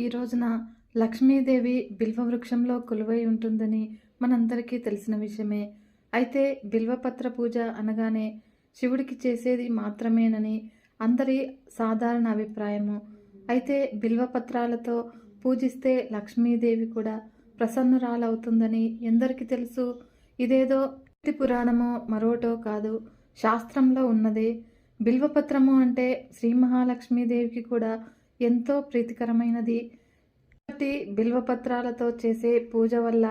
ఈ రోజున లక్ష్మీదేవి బిల్వవృక్షంలో కొలువై ఉంటుందని మనందరికీ తెలిసిన విషయమే. అయితే బిల్వపత్ర పూజ అనగానే శివుడికి చేసేది మాత్రమేనని అందరి సాధారణ అభిప్రాయము. అయితే బిల్వపత్రాలతో పూజిస్తే లక్ష్మీదేవి కూడా ప్రసన్నురాలవుతుందని ఎందరికి తెలుసు? ఇదేదో పురాణమో మరోటో కాదు శాస్త్రంలో ఉన్నది. బిల్వపత్రము అంటే శ్రీ మహాలక్ష్మీదేవికి కూడా ఎంతో ప్రీతికరమైనది. కాబట్టి బిల్వపత్రాలతో చేసే పూజ వల్ల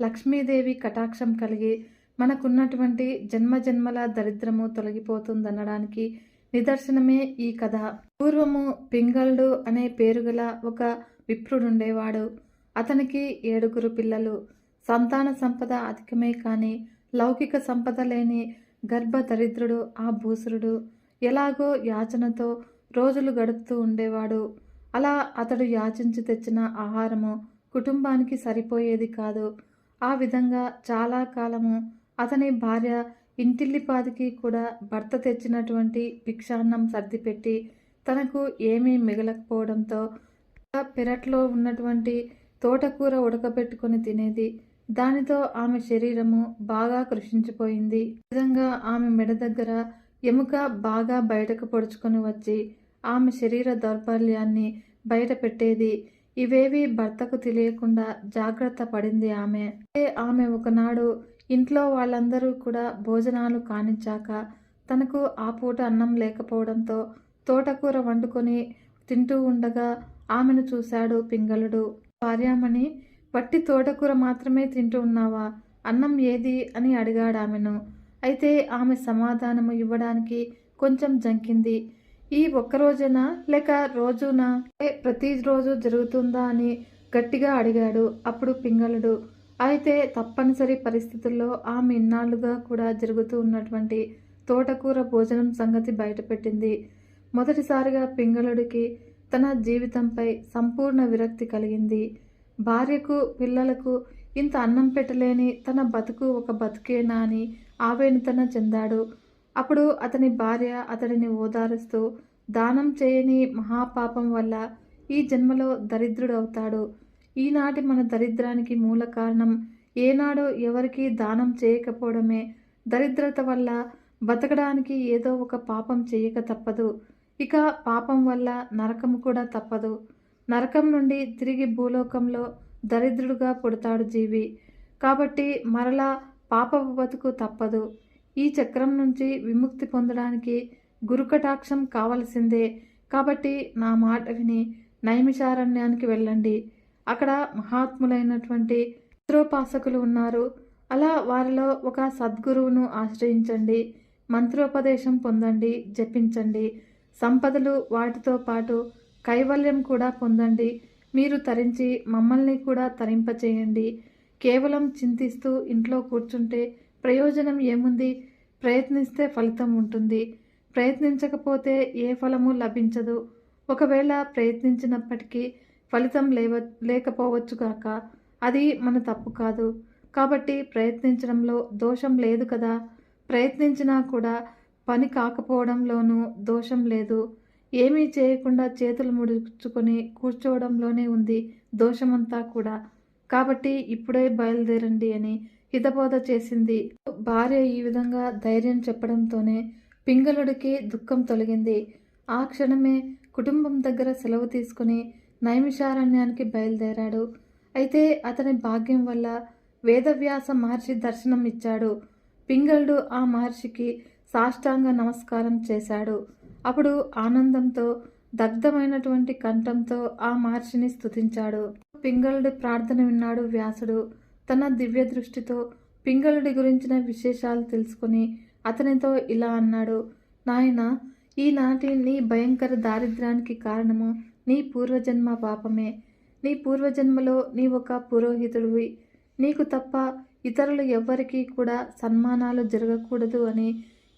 లక్ష్మీదేవి కటాక్షం కలిగి మనకున్నటువంటి జన్మ జన్మల దరిద్రము తొలగిపోతుందనడానికి నిదర్శనమే ఈ కథ. పూర్వము పింగళుడు అనే పేరుగల ఒక విప్రుడుండేవాడు. అతనికి ఏడుగురు పిల్లలు. సంతాన సంపద అధికమే కానీ లౌకిక సంపద లేని గర్భ దరిద్రుడు ఆ భూసురుడు ఎలాగో యాచనతో రోజులు గడుపుతూ ఉండేవాడు. అలా అతడు యాచించి తెచ్చిన ఆహారము కుటుంబానికి సరిపోయేది కాదు. ఆ విధంగా చాలా కాలము అతని భార్య ఇంటిల్లిపాదికి కూడా భర్త తెచ్చినటువంటి భిక్షాన్నం సర్దిపెట్టి తనకు ఏమీ మిగలకపోవడంతో పెరట్లో ఉన్నటువంటి తోటకూర ఉడకబెట్టుకొని తినేది. దానితో ఆమె శరీరము బాగా కృషించిపోయింది. ఈ విధంగా ఆమె మెడ దగ్గర ఎముక బాగా బయటకు పొడుచుకొని వచ్చి ఆమె శరీర దౌర్బల్యాన్ని బయటపెట్టేది. ఇవేవి భర్తకు తెలియకుండా జాగ్రత్త పడింది ఆమె. ఆమె ఒకనాడు ఇంట్లో వాళ్ళందరూ కూడా భోజనాలు కానిచ్చాక తనకు ఆ పూట అన్నం లేకపోవడంతో తోటకూర వండుకొని తింటూ ఉండగా ఆమెను చూశాడు పింగళుడు. భార్యామణి వట్టి తోటకూర మాత్రమే తింటూ ఉన్నావా? అన్నం ఏది? అని అడిగాడు ఆమెను అయితే ఆమె సమాధానము ఇవ్వడానికి కొంచెం జంకింది. ఈ ఒక్క రోజున? లేక రోజున? ఏ జరుగుతుందా అని గట్టిగా అడిగాడు అప్పుడు పింగళుడు. అయితే తప్పనిసరి పరిస్థితుల్లో ఆమె ఇన్నాళ్ళుగా కూడా జరుగుతూ ఉన్నటువంటి తోటకూర భోజనం సంగతి బయటపెట్టింది. మొదటిసారిగా పింగళుడికి తన జీవితంపై సంపూర్ణ విరక్తి కలిగింది. భార్యకు పిల్లలకు ఇంత అన్నం పెట్టలేని తన బతుకు ఒక బతుకేనా అని ఆవేనితన చెందాడు. అప్పుడు అతని భార్య అతడిని ఓదారుస్తూ దానం చేయని మహాపాపం వల్ల ఈ జన్మలో దరిద్రుడవుతాడు. ఈనాటి మన దరిద్రానికి మూల కారణం ఏనాడో ఎవరికి దానం చేయకపోవడమే. దరిద్రత వల్ల బతకడానికి ఏదో ఒక పాపం చేయక తప్పదు. ఇక పాపం వల్ల నరకం కూడా తప్పదు. నరకం నుండి తిరిగి భూలోకంలో దరిద్రుడుగా పుడతాడు జీవి. కాబట్టి మరలా పాప బతుకు తప్పదు. ఈ చక్రం నుంచి విముక్తి పొందడానికి గురుకటాక్షం కావలసిందే. కాబట్టి నా మాట విని నైమిషారణ్యానికి వెళ్ళండి. అక్కడ మహాత్ములైనటువంటి మంత్రోపాసకులు ఉన్నారు. అలా వారిలో ఒక సద్గురువును ఆశ్రయించండి. మంత్రోపదేశం పొందండి జపించండి. సంపదలు వాటితో పాటు కైవల్యం కూడా పొందండి. మీరు తరించి మమ్మల్ని కూడా తరింపచేయండి. కేవలం చింతిస్తూ ఇంట్లో కూర్చుంటే ప్రయోజనం ఏముంది? ప్రయత్నిస్తే ఫలితం ఉంటుంది. ప్రయత్నించకపోతే ఏ ఫలము లభించదు. ఒకవేళ ప్రయత్నించినప్పటికీ ఫలితం లేవ లేకపోవచ్చు కాక అది మన తప్పు కాదు. కాబట్టి ప్రయత్నించడంలో దోషం లేదు కదా. ప్రయత్నించినా కూడా పని కాకపోవడంలోనూ దోషం లేదు. ఏమీ చేయకుండా చేతులు ముడుచుకొని కూర్చోవడంలోనే ఉంది దోషమంతా కూడా. కాబట్టి ఇప్పుడే బయలుదేరండి అని హితబోధ చేసింది. భార్య ఈ విధంగా ధైర్యం చెప్పడంతోనే పింగళుడికి దుఃఖం తొలగింది. ఆ క్షణమే కుటుంబం దగ్గర సెలవు తీసుకుని నైమిషారణ్యానికి బయలుదేరాడు. అయితే అతని భాగ్యం వల్ల వేదవ్యాస మహర్షి దర్శనం ఇచ్చాడు. పింగళుడు ఆ మహర్షికి సాష్టాంగ నమస్కారం చేశాడు. అప్పుడు ఆనందంతో దగ్ధమైనటువంటి కంఠంతో ఆ మహర్షిని స్థుతించాడు పింగళుడి ప్రార్థన విన్నాడు వ్యాసుడు. తన దివ్య దృష్టితో పింగళుడి గురించిన విశేషాలు తెలుసుకుని అతనితో ఇలా అన్నాడు నాయన ఈనాటి నీ భయంకర దారిద్ర్యానికి కారణము నీ పూర్వజన్మ పాపమే. నీ పూర్వజన్మలో నీ ఒక పురోహితుడివి. నీకు తప్ప ఇతరులు ఎవ్వరికీ కూడా సన్మానాలు జరగకూడదు అని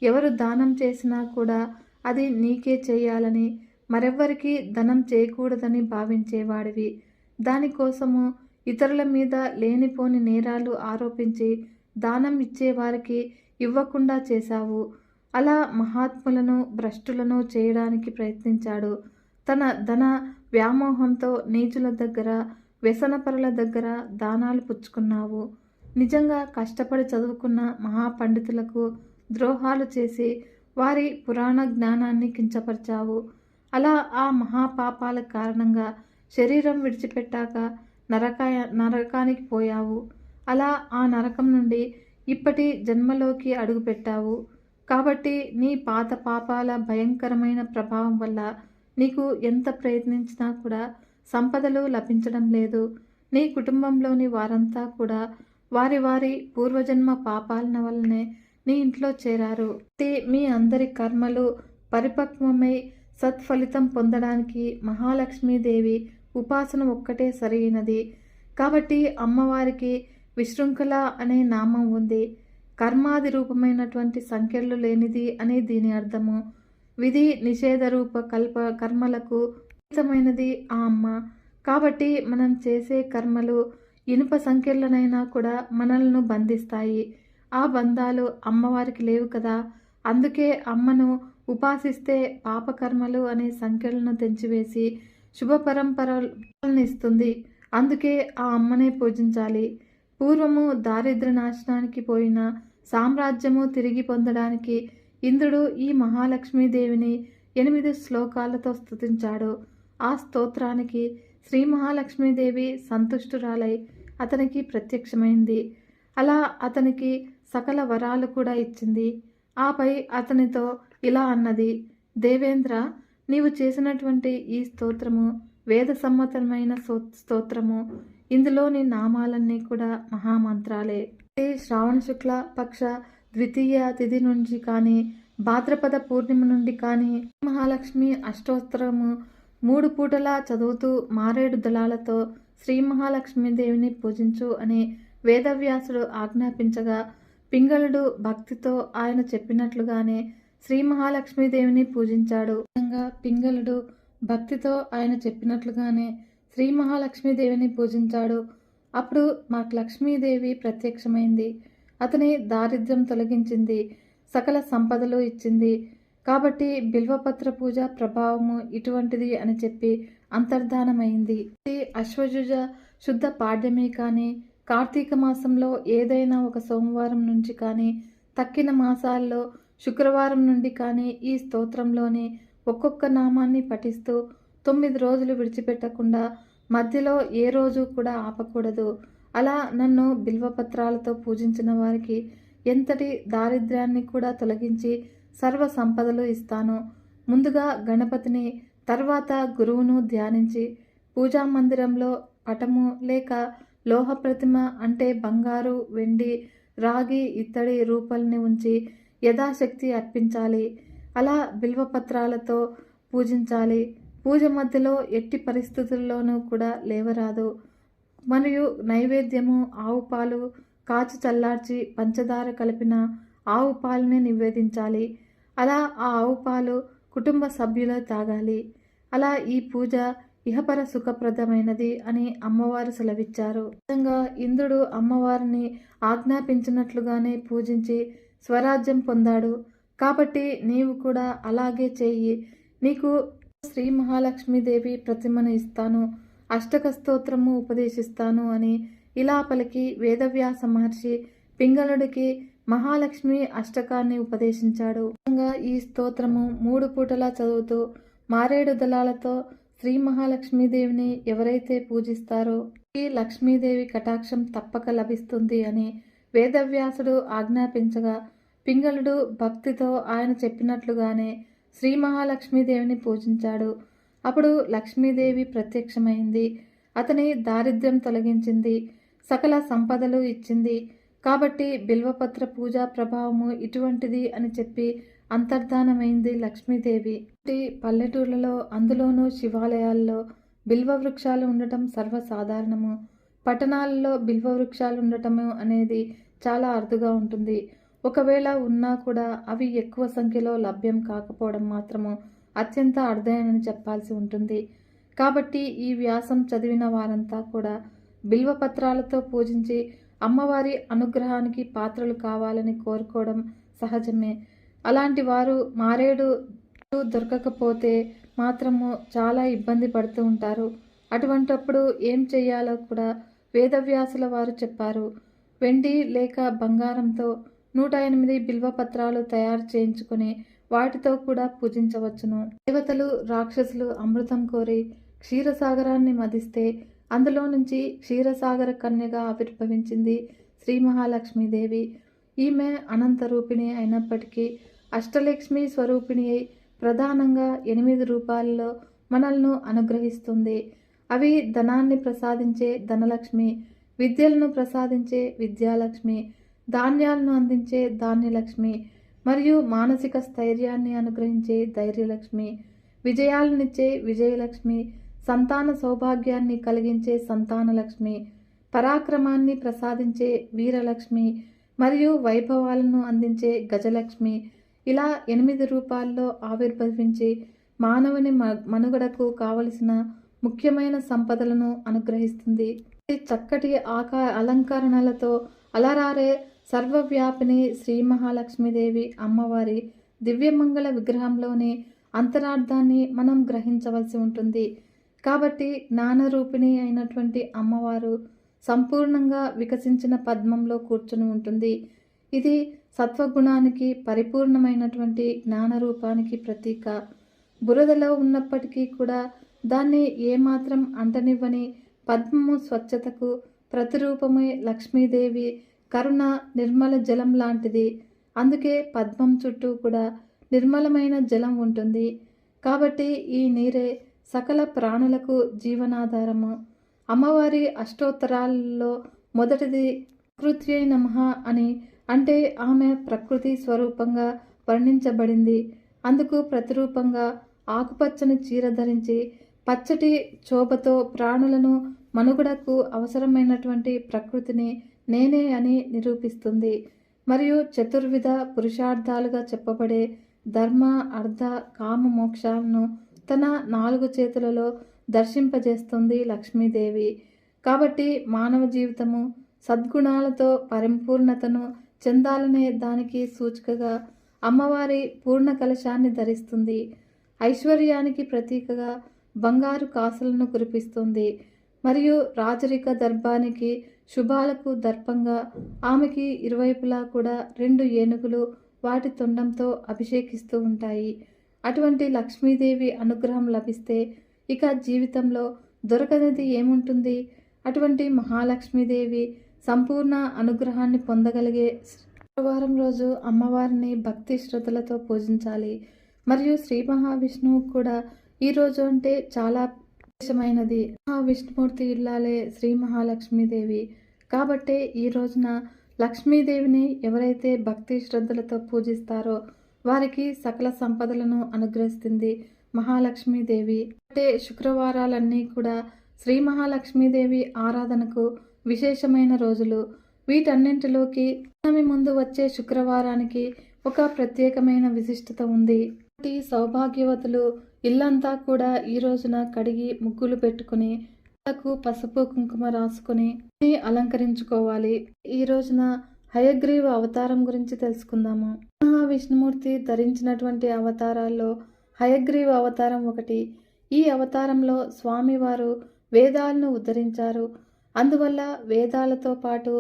ఎవరు దానం చేసినా కూడా అది నీకే చేయాలని మరెవ్వరికీ ధనం చేయకూడదని భావించేవాడివి. దానికోసము ఇతరుల మీద లేనిపోని నేరాలు ఆరోపించి దానం ఇచ్చేవారికి ఇవ్వకుండా చేశావు. అలా మహాత్ములను భ్రష్టులను చేయడానికి ప్రయత్నించాడు. తన ధన వ్యామోహంతో నీచుల దగ్గర వ్యసనపరుల దగ్గర దానాలు పుచ్చుకున్నావు. నిజంగా కష్టపడి చదువుకున్న మహాపండితులకు ద్రోహాలు చేసి వారి పురాణ జ్ఞానాన్ని కించపరిచావు. అలా ఆ మహాపాపాల కారణంగా శరీరం విడిచిపెట్టాక నరకాయ నరకానికి పోయావు. అలా ఆ నరకం నుండి ఇప్పటి జన్మలోకి అడుగుపెట్టావు కాబట్టి నీ పాత పాపాల భయంకరమైన ప్రభావం వల్ల నీకు ఎంత ప్రయత్నించినా కూడా సంపదలు లభించడం లేదు. నీ కుటుంబంలోని వారంతా కూడా వారి వారి పూర్వజన్మ పాపాలన వల్లనే నీ ఇంట్లో చేరారు. మీ అందరి కర్మలు పరిపక్వమై సత్ఫలితం పొందడానికి మహాలక్ష్మీదేవి ఉపాసన ఒక్కటే సరైనది. కాబట్టి అమ్మవారికి విశృంఖల అనే నామం ఉంది. కర్మాది రూపమైనటువంటి సంఖ్యలు లేనిది అని దీని అర్థము. విధి నిషేధ రూప కల్ప కర్మలకు ఉచితమైనది ఆ అమ్మ. కాబట్టి మనం చేసే కర్మలు ఇనుప సంఖ్యలనైనా కూడా మనల్ని బంధిస్తాయి. ఆ బంధాలు అమ్మవారికి లేవు కదా. అందుకే అమ్మను ఉపాసిస్తే పాపకర్మలు అనే సంఖ్యలను తెంచివేసి శుభ పరంపరలను ఇస్తుంది అందుకే ఆ అమ్మనే పూజించాలి. పూర్వము దారిద్ర నాశనానికి పోయిన సామ్రాజ్యము తిరిగి పొందడానికి ఇంద్రుడు ఈ మహాలక్ష్మీదేవిని ఎనిమిది శ్లోకాలతో స్తుతించాడు. ఆ స్తోత్రానికి శ్రీ మహాలక్ష్మీదేవి సంతుష్టురాలై అతనికి ప్రత్యక్షమైంది. అలా అతనికి సకల వరాలు కూడా ఇచ్చింది. ఆపై అతనితో ఇలా అన్నది దేవేంద్ర నీవు చేసినటువంటి ఈ స్తోత్రము వేద సమ్మతమైన సో- స్తోత్రము ఇందులోని నామాలన్నీ కూడా మహామంత్రాలే. శ్రావణ శుక్ల పక్ష ద్వితీయ తిథి నుంచి కానీ భాద్రపద పూర్ణిమ నుండి కానీ మహాలక్ష్మి అష్టోత్తరము మూడు పూటలా చదువుతూ మారేడు దళాలతో శ్రీ మహాలక్ష్మి దేవిని పూజించు అని వేదవ్యాసుడు ఆజ్ఞాపించగా పింగళుడు భక్తితో ఆయన చెప్పినట్లుగానే శ్రీ మహాలక్ష్మీదేవిని పూజించాడు. విధంగా పింగళుడు భక్తితో ఆయన చెప్పినట్లుగానే శ్రీ మహాలక్ష్మీదేవిని పూజించాడు. అప్పుడు మాకు లక్ష్మీదేవి ప్రత్యక్షమైంది. అతని దారిద్ర్యం తొలగించింది. సకల సంపదలు ఇచ్చింది. కాబట్టి బిల్వపత్ర పూజ ప్రభావము ఇటువంటిది అని చెప్పి అంతర్ధానమైంది. ఇది అశ్వజుజ శుద్ధ పాడ్యమి కానీ కార్తీక మాసంలో ఏదైనా ఒక సోమవారం నుంచి కానీ తక్కిన మాసాల్లో శుక్రవారం నుండి కానీ ఈ స్తోత్రంలోని ఒక్కొక్క నామాన్ని పఠిస్తూ తొమ్మిది రోజులు విడిచిపెట్టకుండా మధ్యలో ఏ రోజు కూడా ఆపకూడదు. అలా నన్ను బిల్వపత్రాలతో పూజించిన వారికి ఎంతటి దారిద్ర్యాన్ని కూడా తొలగించి సర్వ సంపదలు ఇస్తాను. ముందుగా గణపతిని తర్వాత గురువును ధ్యానించి పూజా మందిరంలో పటము లేక లోహ ప్రతిమ అంటే బంగారు వెండి రాగి ఇత్తడి రూపాలని ఉంచి యథాశక్తి అర్పించాలి. అలా బిల్వపత్రాలతో పూజించాలి. పూజ మధ్యలో ఎట్టి పరిస్థితుల్లోనూ కూడా లేవరాదు. మరియు నైవేద్యము ఆవు పాలు కాచి చల్లార్చి పంచదార కలిపిన ఆవు పాలని నివేదించాలి. అలా ఆ ఆవు పాలు కుటుంబ సభ్యులు తాగాలి. అలా ఈ పూజ ఇహపర సుఖప్రదమైనది అని అమ్మవారు సెలవిచ్చారు. నిజంగా ఇంద్రుడు అమ్మవారిని ఆజ్ఞాపించినట్లుగానే పూజించి స్వరాజ్యం పొందాడు. కాబట్టి నీవు కూడా అలాగే చేయి నీకు శ్రీ మహాలక్ష్మీదేవి ప్రతిమను ఇస్తాను. అష్టక స్తోత్రము ఉపదేశిస్తాను అని ఇలా పలికి వేదవ్యాస మహర్షి పింగళుడికి మహాలక్ష్మి అష్టకాన్ని ఉపదేశించాడు. ఈ స్తోత్రము మూడు పూటలా చదువుతూ మారేడు దళాలతో శ్రీ మహాలక్ష్మీదేవిని ఎవరైతే పూజిస్తారో ఈ లక్ష్మీదేవి కటాక్షం తప్పక లభిస్తుంది అని వేదవ్యాసుడు ఆజ్ఞాపించగా పింగళుడు భక్తితో ఆయన చెప్పినట్లుగానే శ్రీ మహాలక్ష్మీదేవిని పూజించాడు. అప్పుడు లక్ష్మీదేవి ప్రత్యక్షమైంది. అతని దారిద్ర్యం తొలగించింది. సకల సంపదలు ఇచ్చింది. కాబట్టి బిల్వపత్ర పూజా ప్రభావము ఇటువంటిది అని చెప్పి అంతర్ధానమైంది లక్ష్మీదేవి. పల్లెటూర్లలో అందులోనూ శివాలయాల్లో బిల్వ వృక్షాలు ఉండటం సర్వసాధారణము. పట్టణాలలో బిల్వ వృక్షాలు ఉండటము అనేది చాలా అరుదుగా ఉంటుంది. ఒకవేళ ఉన్నా కూడా అవి ఎక్కువ సంఖ్యలో లభ్యం కాకపోవడం మాత్రము అత్యంత అరుదైనని చెప్పాల్సి ఉంటుంది. కాబట్టి ఈ వ్యాసం చదివిన వారంతా కూడా బిల్వ పత్రాలతో పూజించి అమ్మవారి అనుగ్రహానికి పాత్రలు కావాలని కోరుకోవడం సహజమే. అలాంటి వారు మారేడు దొరకకపోతే మాత్రము చాలా ఇబ్బంది పడుతూ ఉంటారు. అటువంటప్పుడు ఏం చేయాలో కూడా వేదవ్యాసుల వారు చెప్పారు. వెండి లేక బంగారంతో నూట ఎనిమిది బిల్వపత్రాలు తయారు చేయించుకొని వాటితో కూడా పూజించవచ్చును. దేవతలు రాక్షసులు అమృతం కోరి క్షీరసాగరాన్ని మదిస్తే అందులో నుంచి క్షీరసాగర కన్యగా ఆవిర్భవించింది శ్రీ మహాలక్ష్మీదేవి. ఈమె అనంత రూపిణి అయినప్పటికీ అష్టలక్ష్మి స్వరూపిణి అయి ప్రధానంగా ఎనిమిది రూపాలలో మనల్ని అనుగ్రహిస్తుంది. అవి ధనాన్ని ప్రసాదించే ధనలక్ష్మి విద్యలను ప్రసాదించే విద్యాలక్ష్మి ధాన్యాలను అందించే ధాన్యలక్ష్మి మరియు మానసిక స్థైర్యాన్ని అనుగ్రహించే ధైర్యలక్ష్మి విజయాలనిచ్చే విజయలక్ష్మి సంతాన సౌభాగ్యాన్ని కలిగించే సంతానలక్ష్మి పరాక్రమాన్ని ప్రసాదించే వీరలక్ష్మి మరియు వైభవాలను అందించే గజలక్ష్మి. ఇలా ఎనిమిది రూపాల్లో ఆవిర్భవించి మానవుని మ- మనుగడకు కావలసిన ముఖ్యమైన సంపదలను అనుగ్రహిస్తుంది. చక్కటి ఆకా అలంకరణలతో అలరారే సర్వవ్యాపిని శ్రీ మహాలక్ష్మీదేవి అమ్మవారి దివ్యమంగళ విగ్రహంలోని అంతరార్థాన్ని మనం గ్రహించవలసి ఉంటుంది. కాబట్టి జ్ఞానరూపిణి అయినటువంటి అమ్మవారు సంపూర్ణంగా వికసించిన పద్మంలో కూర్చుని ఉంటుంది. ఇది సత్వగుణానికి పరిపూర్ణమైనటువంటి జ్ఞానరూపానికి ప్రతీక. బురదలో ఉన్నప్పటికీ కూడా దాన్ని ఏమాత్రం అంటనివ్వని పద్మము స్వచ్ఛతకు ప్రతిరూపమే లక్ష్మీదేవి కరుణ నిర్మల జలం లాంటిది. అందుకే పద్మం చుట్టూ కూడా నిర్మలమైన జలం ఉంటుంది. కాబట్టి ఈ నీరే సకల ప్రాణులకు జీవనాధారము. అమ్మవారి అష్టోత్తరాల్లో మొదటిది కృత్యై నమః అని అంటే ఆమె ప్రకృతి స్వరూపంగా వర్ణించబడింది. అందుకు ప్రతిరూపంగా ఆకుపచ్చని చీర ధరించి పచ్చటి శోభతో ప్రాణులను మనుగడకు అవసరమైనటువంటి ప్రకృతిని నేనే అని నిరూపిస్తుంది. మరియు చతుర్విధ పురుషార్థాలుగా చెప్పబడే ధర్మ అర్థ కామ మోక్షాలను తన నాలుగు చేతులలో దర్శింపజేస్తుంది లక్ష్మీదేవి. కాబట్టి మానవ జీవితము సద్గుణాలతో పరిపూర్ణతను చెందాలనే దానికి సూచికగా అమ్మవారి పూర్ణ కలశాన్ని ధరిస్తుంది. ఐశ్వర్యానికి ప్రతీకగా బంగారు కాసులను కురిపిస్తుంది. మరియు రాజరిక దర్భానికి శుభాలకు దర్పంగా ఆమెకి ఇరువైపులా కూడా రెండు ఏనుగులు వాటి తొండంతో అభిషేకిస్తూ ఉంటాయి. అటువంటి లక్ష్మీదేవి అనుగ్రహం లభిస్తే ఇక జీవితంలో దొరకనిది ఏముంటుంది? అటువంటి మహాలక్ష్మీదేవి సంపూర్ణ అనుగ్రహాన్ని పొందగలిగే శుక్రవారం రోజు అమ్మవారిని భక్తి శ్రద్ధలతో పూజించాలి. మరియు శ్రీ మహావిష్ణువు కూడా ఈ రోజు అంటే చాలా విశేషమైనది. మహావిష్ణుమూర్తి ఇల్లాలే శ్రీ మహాలక్ష్మీదేవి. కాబట్టే ఈ రోజున లక్ష్మీదేవిని ఎవరైతే భక్తి శ్రద్ధలతో పూజిస్తారో వారికి సకల సంపదలను అనుగ్రహిస్తుంది మహాలక్ష్మీదేవి. అంటే శుక్రవారాలన్నీ కూడా శ్రీ మహాలక్ష్మీదేవి ఆరాధనకు విశేషమైన రోజులు. వీటన్నింటిలోకి పౌర్ణమి ముందు వచ్చే శుక్రవారానికి ఒక ప్రత్యేకమైన విశిష్టత ఉంది. సౌభాగ్యవతులు ఇల్లంతా కూడా ఈ రోజున కడిగి ముగ్గులు పెట్టుకుని తలకు పసుపు కుంకుమ రాసుకుని అలంకరించుకోవాలి. ఈ రోజున హయగ్రీవ అవతారం గురించి తెలుసుకుందాము. మహావిష్ణుమూర్తి ధరించినటువంటి అవతారాల్లో హయగ్రీవ అవతారం ఒకటి. ఈ అవతారంలో స్వామివారు వేదాలను ఉద్ధరించారు. అందువల్ల వేదాలతో పాటు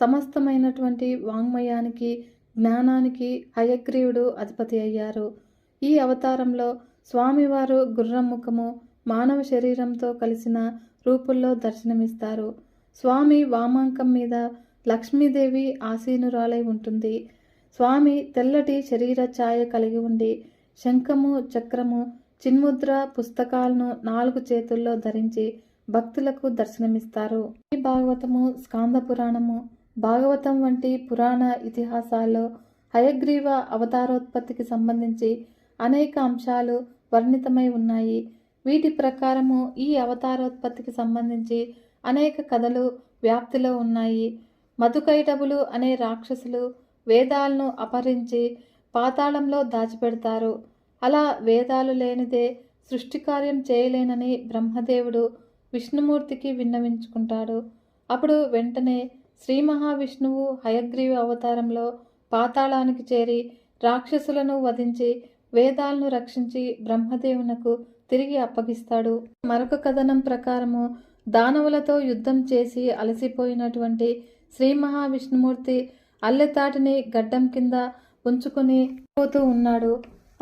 సమస్తమైనటువంటి వాంగ్మయానికి జ్ఞానానికి హయగ్రీవుడు అధిపతి అయ్యారు. ఈ అవతారంలో స్వామివారు గుర్రం ముఖము మానవ శరీరంతో కలిసిన రూపుల్లో దర్శనమిస్తారు. స్వామి వామాంకం మీద లక్ష్మీదేవి ఆసీనురాలై ఉంటుంది. స్వామి తెల్లటి శరీర ఛాయ కలిగి ఉండి శంఖము చక్రము చిన్ముద్ర పుస్తకాలను నాలుగు చేతుల్లో ధరించి భక్తులకు దర్శనమిస్తారు. ఈ భాగవతము స్కాంద పురాణము భాగవతం వంటి పురాణ ఇతిహాసాల్లో హయగ్రీవ అవతారోత్పత్తికి సంబంధించి అనేక అంశాలు వర్ణితమై ఉన్నాయి. వీటి ప్రకారము ఈ అవతారోత్పత్తికి సంబంధించి అనేక కథలు వ్యాప్తిలో ఉన్నాయి. మధుకైటబులు అనే రాక్షసులు వేదాలను అపహరించి పాతాళంలో దాచిపెడతారు. అలా వేదాలు లేనిదే సృష్టి కార్యం చేయలేనని బ్రహ్మదేవుడు విష్ణుమూర్తికి విన్నవించుకుంటాడు. అప్పుడు వెంటనే శ్రీ మహావిష్ణువు హయగ్రీవ అవతారంలో పాతాళానికి చేరి రాక్షసులను వధించి వేదాలను రక్షించి బ్రహ్మదేవునకు తిరిగి అప్పగిస్తాడు. మరొక కథనం ప్రకారము దానవులతో యుద్ధం చేసి అలసిపోయినటువంటి శ్రీ మహావిష్ణుమూర్తి అల్లెతాటిని గడ్డం కింద ఉంచుకుని పోతూ ఉన్నాడు.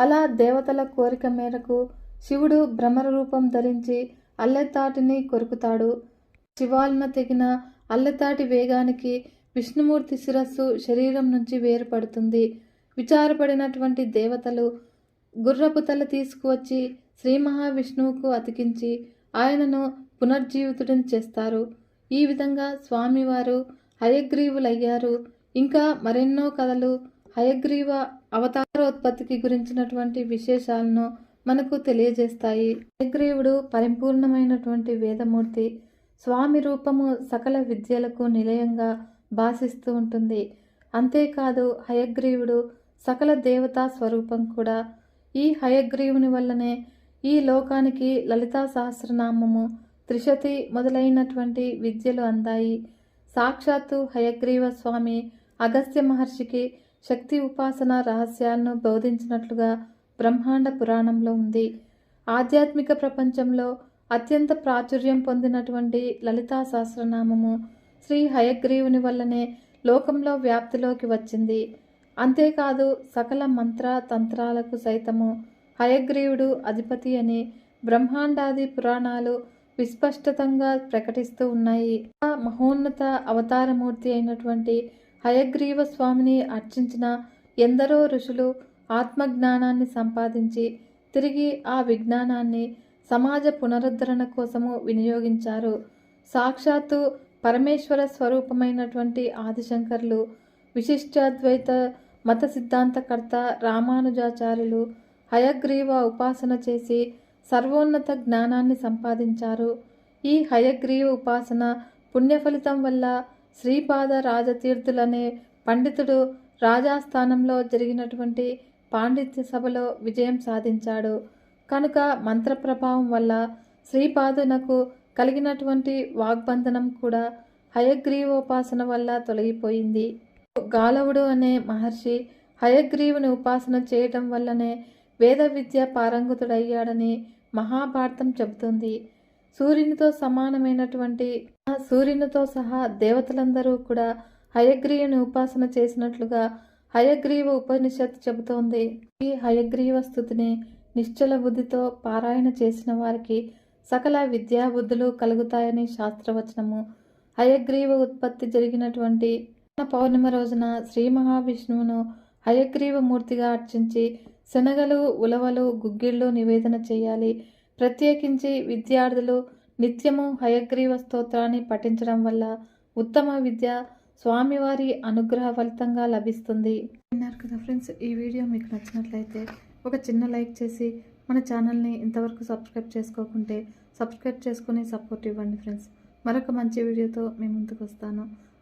అలా దేవతల కోరిక మేరకు శివుడు భ్రమర రూపం ధరించి అల్లెతాటిని కొరుకుతాడు. శివాలన తెగిన అల్లెతాటి వేగానికి విష్ణుమూర్తి శిరస్సు శరీరం నుంచి వేరుపడుతుంది. విచారపడినటువంటి దేవతలు గుర్రపు తల తీసుకువచ్చి శ్రీ మహావిష్ణువుకు అతికించి ఆయనను పునర్జీవితుడిని చేస్తారు. ఈ విధంగా స్వామివారు హయగ్రీవులయ్యారు. ఇంకా మరెన్నో కథలు హయగ్రీవ అవతారోత్పత్తికి గురించినటువంటి విశేషాలను మనకు తెలియజేస్తాయి. హయగ్రీవుడు పరిపూర్ణమైనటువంటి వేదమూర్తి. స్వామి రూపము సకల విద్యలకు నిలయంగా భాసిస్తూ ఉంటుంది. అంతేకాదు హయగ్రీవుడు సకల దేవతా స్వరూపం కూడా ఈ హయగ్రీవుని వల్లనే ఈ లోకానికి లలితా సహస్రనామము త్రిశతి మొదలైనటువంటి విద్యలు అందాయి. సాక్షాత్తు హయగ్రీవ స్వామి అగస్త్య మహర్షికి శక్తి ఉపాసన రహస్యాలను బోధించినట్లుగా బ్రహ్మాండ పురాణంలో ఉంది. ఆధ్యాత్మిక ప్రపంచంలో అత్యంత ప్రాచుర్యం పొందినటువంటి లలితా సహస్రనామము శ్రీ హయగ్రీవుని వల్లనే లోకంలో వ్యాప్తిలోకి వచ్చింది. అంతేకాదు సకల మంత్ర తంత్రాలకు సైతము హయగ్రీవుడు అధిపతి అని బ్రహ్మాండాది పురాణాలు విస్పష్టతంగా ప్రకటిస్తూ ఉన్నాయి. మహోన్నత అవతారమూర్తి అయినటువంటి హయగ్రీవ స్వామిని అర్చించిన ఎందరో ఋషులు ఆత్మజ్ఞానాన్ని సంపాదించి తిరిగి ఆ విజ్ఞానాన్ని సమాజ పునరుద్ధరణ కోసము వినియోగించారు. సాక్షాత్తు పరమేశ్వర స్వరూపమైనటువంటి ఆదిశంకర్లు విశిష్టాద్వైత మత సిద్ధాంతకర్త రామానుజాచార్యులు హయగ్రీవ ఉపాసన చేసి సర్వోన్నత జ్ఞానాన్ని సంపాదించారు. ఈ హయగ్రీవ ఉపాసన పుణ్యఫలితం వల్ల శ్రీపాద రాజతీర్థులనే పండితుడు రాజాస్థానంలో జరిగినటువంటి పాండిత్య సభలో విజయం సాధించాడు. కనుక మంత్ర ప్రభావం వల్ల శ్రీపాదునకు కలిగినటువంటి వాగ్బంధనం కూడా హయగ్రీవోపాసన వల్ల తొలగిపోయింది. గాలవుడు అనే మహర్షి హయగ్రీవుని ఉపాసన చేయటం వల్లనే వేద విద్య పారంగతుడయ్యాడని మహాభారతం చెబుతుంది. సూర్యునితో సమానమైనటువంటి సూర్యునితో సహా దేవతలందరూ కూడా హయగ్రీవుని ఉపాసన చేసినట్లుగా హయగ్రీవ ఉపనిషత్ చెబుతోంది. ఈ హయగ్రీవ స్థుతిని నిశ్చల బుద్ధితో పారాయణ చేసిన వారికి సకల విద్యాబుద్ధులు కలుగుతాయని శాస్త్రవచనము. హయగ్రీవ ఉత్పత్తి జరిగినటువంటి పౌర్ణమి రోజున శ్రీ మహావిష్ణువును హయగ్రీవ మూర్తిగా అర్చించి శనగలు ఉలవలు గుగ్గిళ్ళు నివేదన చేయాలి. ప్రత్యేకించి విద్యార్థులు నిత్యము హయగ్రీవ స్తోత్రాన్ని పఠించడం వల్ల ఉత్తమ విద్య స్వామివారి అనుగ్రహ ఫలితంగా లభిస్తుంది. విన్నారు కదా ఫ్రెండ్స్ ఈ వీడియో మీకు నచ్చినట్లయితే ఒక చిన్న లైక్ చేసి మన ఛానల్ని ఇంతవరకు సబ్స్క్రైబ్ చేసుకోకుంటే సబ్స్క్రైబ్ చేసుకుని సపోర్ట్ ఇవ్వండి ఫ్రెండ్స్. మరొక మంచి వీడియోతో మీ ముందుకు వస్తాను.